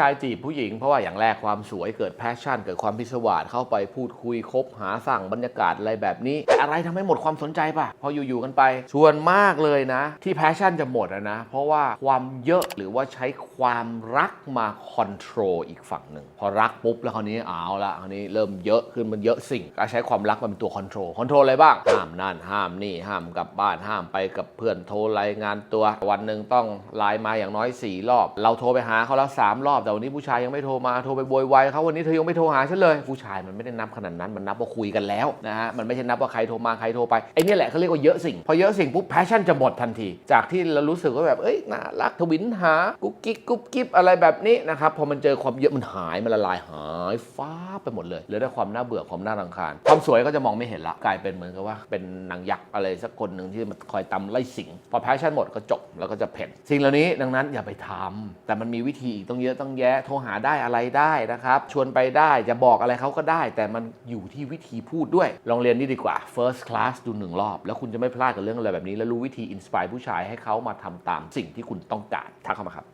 ชายจีบผู้หญิงเพราะว่าอย่างแรกความสวยเกิดแพชชั่น เกิดความพิศวาสเข้าไปพูดคุยคบหาสร้างบรรยากาศอะไรแบบนี้ แต่อะไรทำให้หมดความสนใจป่ะพออยู่ๆกันไป ชวนมากเลยนะ ที่แพชชั่นจะหมดนะ เพราะว่าความเยอะหรือว่าใช้ความรักมาคอนโทรลอีกฝั่งหนึ่งพอรักปุ๊บแล้วคราวนี้เอาละคราวนี้เริ่มเยอะขึ้นมันเยอะสิ่งก็ใช้ความรักมาเป็นตัวคอนโทรลคอนโทรลอะไรบ้างห้ามนั่นห้ามนี่ห้ามกลับบ้านห้ามไปกับเพื่อนโทรรายงานตัว วันหนึ่งต้องไลน์มาอย่างน้อย4รอบ เราโทรไปหาเขาแล้ว3รอบแต่วันนี้ผู้ชายยังไม่โทรมาโทรไปโวยวายเขาวันนี้เธอยังไม่โทรหาฉันเลย ผู้ชายมันไม่ได้นับขนาดนั้นมันนับว่าคุยกันแล้วนะฮะมันไม่ใช่นับว่าใครโทรมาใครโทรไปไอ้นี่แหละเขาเรียกว่าเยอะสิ่งพอเยอะสิ่งปุ๊บแพชชั่นจะหมดทันที จากที่เรารู้สึกว่าแบบเอ้ยน่ารักทวินหากุ๊กกิ๊กกุ๊บกิ๊บอะไรแบบนี้นะครับพอมันเจอความเยอะมันหายมันละลายหายฟ้าไปหมดเลยเหลือแต่ความน่าเบื่อความน่ารำคาญความสวยก็จะมองไม่เห็นละกลายเป็นเหมือนกับว่าเป็นนางยักษ์อะไรสักคนหนึ่งที่มันคอยตำไล่สิงพอแพชชั่นหมดก็จบแล้วก็จะเพ่นสิ่งเหล่านี้ดังนั้นอย่าไปทำแต่มันมีวิธีอีกต้องเยอะต้องแยะโทรหาได้อะไรได้นะครับ ชวนไปได้จะบอกอะไรเขาก็ได้ แต่มันอยู่ที่วิธีพูดด้วย ลองเรียนนี่ดีกว่า first class ดูหนึ่งรอบ แล้วคุณจะไม่พลาดกับเรื่องอะไรแบบนี้ แล้วรู้วิธีอินสปายผู้ชายให้เขามาทำตามสิ่งที่คุณต้องการทักเข้ามาครับ